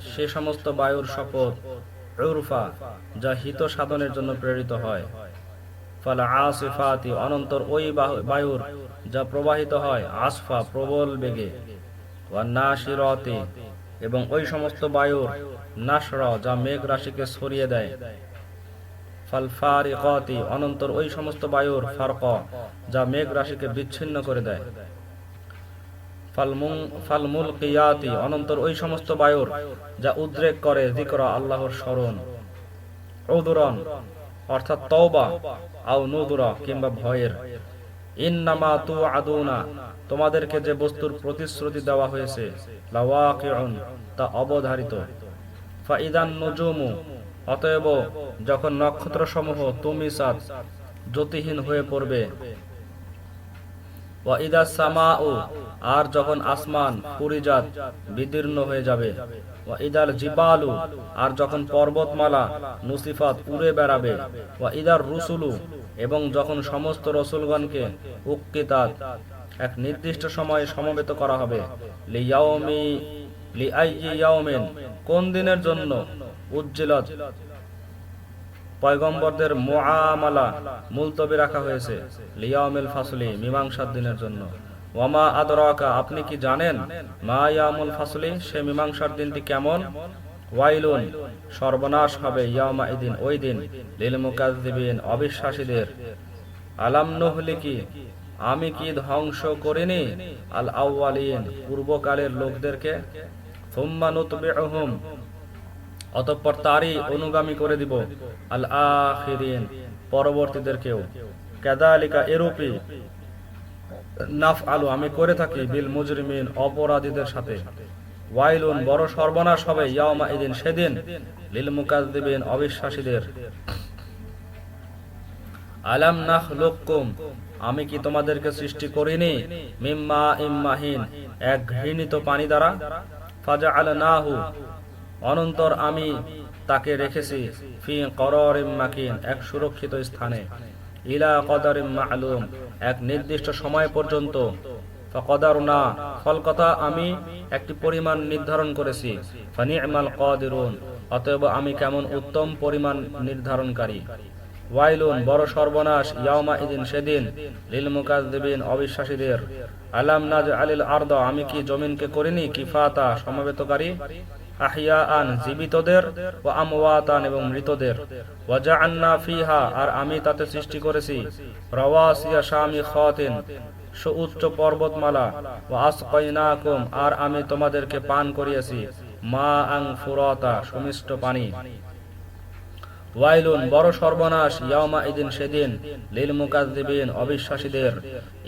সে সমস্ত বায়ুর শপথ, উরফা, যা হিত সাধনের জন্য প্রেরিত হয়। আসিফাতি, অনন্তর ওই বায়ুর, যা প্রবাহিত হয় আসফা, প্রবল বেগে। এবং ওই সমস্ত বায়ুর নাসরা যা মেঘ রাশিকে ছড়িয়ে দেয়। ফালফারিকতি, অনন্তর ওই সমস্ত বায়ুর ফারক যা মেঘ রাশিকে বিচ্ছিন্ন করে দেয়। ফালমুল কিয়াতি অনন্তর ওই সমস্ত বায়ুর যা উদ্রেক করে আল্লাহর স্মরণ। অর্থাৎ তওবা, আও নুদুরা, কিংবা ভয়ের। তু আদুনা তোমাদেরকে যে বস্তুর প্রতিশ্রুতি দেওয়া হয়েছে, লাওয়াকিউন, তা অবধারিত। অতএব যখন নক্ষত্র সমূহ তুমি সাত জ্যোতিহীন হয়ে পড়বে। আর যখন আসমান পুরিজাত বিদীর্ণ হয়ে যাবে। ওয়াইদাল জিবালু, আর যখন পর্বতমালা নুসিফাত উড়ে বেড়াবে। ওয়াইদার রুসুলু, এবং যখন সমস্ত রসুলগণকে উক্কিতাত এক নির্দিষ্ট সময়ে সমবেত করা হবে। লিআইয়ি ইয়াউমিন কোন দিনের জন্য? উজ্জিলত। পয়গম্বরদের মুআমালা মুলতবি রাখা হয়েছে লিয়াউমিল ফাসলি, মীমাংসার দিনের জন্য। ওয়ামা আদরাকা, আপনি কি জানেন মা ইয়ামুল ফাসলি, সে মীমাংসার দিনটি কেমন? ওয়াইলুন, সর্বনাশ হবে ইয়ামা ইদিন, ওই দিন। লিল মুকাজ্জিবিন অবিশ্বাসীদের। আলাম নহলিকি আমি কি ধ্বংস করিনি? আল আউয়ালিন পূর্বকালের লোকদেরকে। অতঃপর তারই অনুগামী করে দিব। আল আখিরিন পরবর্তীদেরকেও। কাদালিকা এরূপী নাফ আলু আমি করে থাকি বিল মুজরিমিন অপরাধীদের সাথে। ওয়াইলুন, বড় সর্বনাশ হবে ইয়াওমা ইদিন সেদিন। লিল মুকাজ্জিবিন অবিশ্বাসীদের। আলাম নাহ নাখলুকুম আমি কি তোমাদেরকে সৃষ্টি করিনি? মিম্মা ইম্মাহিন, এক ঘৃণিত পানি দ্বারা? ফাজা আল নাহু অনন্তর আমি তাকে রেখেছি ফি কররিম মাকিন, এক সুরক্ষিত স্থানে। ইলা কদরিম মালুম, এক নির্দিষ্ট সময় পর্যন্ত। ফকদারুনা, ফল কথা আমি একটি পরিমাণ নির্ধারণ করেছি। ফানি'মাল কাদিরুন, অতএব আমি কেমন উত্তম পরিমাণ নির্ধারণকারী? ওয়াইলুন, বড় সর্বনাশ সেদিন অবিশ্বাসীদের। আলাম নাজ আমি কি জমিনকে করিনি? কিফাতা, সমবেতকারী আহিয়াআন জীবিতদের মৃতদের। ওয়াজআলনা ফিহা, আর আমি তাতে সৃষ্টি করেছি। সুউচ্চ পর্বতমালা। ও আসকাইনাকুম, আর আমি তোমাদেরকে পান করিয়েছি। মা আং ফুরাতা, সুমিষ্ট পানি। ওয়াইলুন, বড় সর্বনাশ ইয়ামা ইদিন সেদিন, লিল অবিশ্বাসীদের।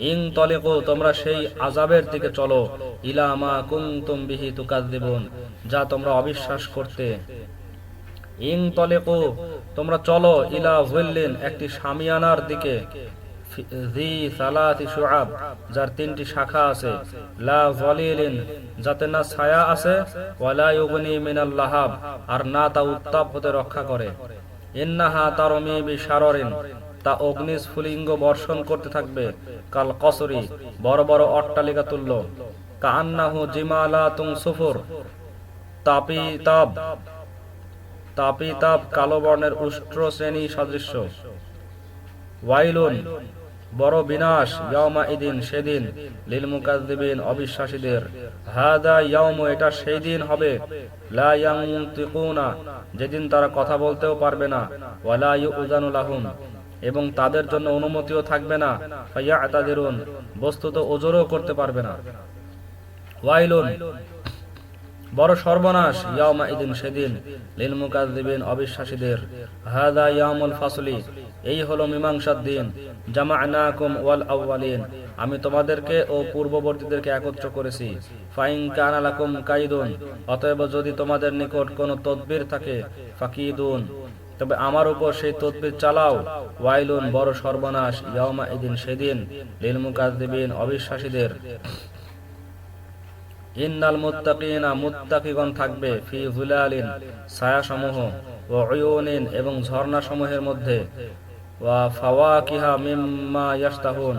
ইং তলেকো, তোমরা সেই আজাবের দিকে চলো, ইলা মা কুনতুম বিহি যা তোমরা অবিশ্বাস করতে। ইং তলেকো, তোমরা চলো ইলা একটি সামিয়ানার দিকে। যার তিনটি শাখা আছে। যাতে না ছায়া আছে আর না তা উত্তাপ হতে রক্ষা করে। ইন্নাহা তারমিবি সারিন তা অগ্নিস্ফুলিঙ্গ বর্ষণ করতে থাকবে, কাল কসরি, বড় বড় অট্টালিকা তুল্য। কান্নাহু জিমালা তুং সুফুর তাপি তাপ কালো বর্ণের উষ্ট্র শ্রেণি সদৃশ্য। ওয়াইলুন বড় বিনাশ ইয়াউমা ইদিন সেদিন লিল মুকাজ্জিবিন অবিশ্বাসীদের। হাদা ইয়াউম, এটা সেই দিন হবে। লা ইয়ানতিকুনা, যেদিন তারা কথা বলতেও পারবে না। ওয়ালা ইউজানু লাহুম, এবং তাদের জন্য অনুমতিও থাকবে না। ফায়াতাদিরুন, বস্তুত ওজরও করতে পারবে না। ওয়াইলুন বড় সর্বনাশ ইয়ামা ইদিন সেদিন, লিল মুকাজ্জিবিন অবিশ্বাসীদের। হাদা ইয়ামুল ফাসলি, এই হলো মীমাংসার দিন। জামা জামা'নাকুম ওয়াল আউয়ালিন, আমি তোমাদেরকে ও পূর্ববর্তীদেরকে একত্র করেছি। ফাইন কানা কাইদুন, অতএব যদি তোমাদের নিকট কোনো তদবির থাকে, ফাকিদুন। তবে আমার উপর সেই তদবির চালাও। ওয়াইলুন, বড় সর্বনাশ ইয়ামা ইদিন সেদিন, লিল মুকাজ্জিবিন অবিশ্বাসীদের। ইন্নাল মুত্তাকিনা মুত্তাকিগণ থাকবে ফি যুলালিন ছায়াসমূহ ও অয়ুনিন এবং ঝর্ণাসমূহের মধ্যে। ওয়া ফাওয়াকিহা মিম্মা ইয়াশতাহুন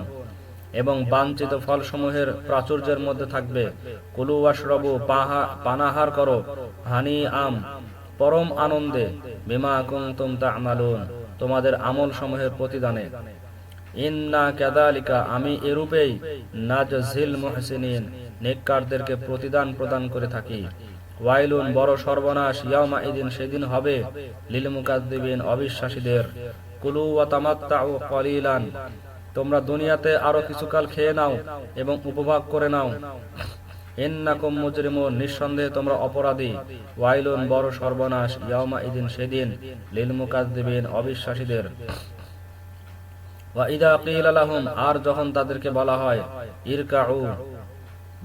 এবং বাঞ্ছিত ফলসমূহের প্রাচুর্যের মধ্যে থাকবে। কুলু ওয়াশরবু পানাহার করো, হানি আম, পরম আনন্দে, বিমা কুনতুম তা'মালুন, তোমাদের আমল সমূহের প্রতিদানে। ইন্না কাদালিকা আমি এরূপেই নাজজিল মুহসিনিন নেককারদেরকে প্রতিদান প্রদান করে থাকি। ওয়াইলুন, বড় সর্বনাশ, ইয়াউমা ইদিন সেদিন হবে, লিল মুকাদ্দিবিন, অবিশ্বাসীদের। কুলু ওয়া তামাত্তাউ কলিলান তোমরা দুনিয়াতে আরও কিছুকাল খেয়ে নাও এবং উপভোগ করে নাও। ইন্নাকুম মুজরিমুন, নিঃসন্দেহে তোমরা অপরাধী। ওয়াইলুন, বড় সর্বনাশ, ইয়াউমা ইদিন সেদিন, লিল মুকাদ্দিবিন, অবিশ্বাসীদের। ওয়া ইদা আর যখন তাদেরকে বলা হয়, ইরকাউ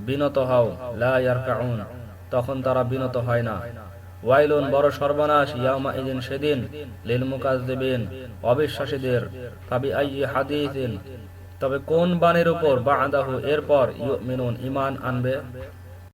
বিনত হও লাউন তখন তারা বিনত হয় না। ওয়াইলুন, বড় সর্বনাশ ইয়ামা ইদিন সেদিন, লিল দেবেন অবিশ্বাসীদের ফাবি আইয়ি হাদিসিন। তবে কোন বাণীর উপর বা আদাহ এরপর ঈমান আনবে?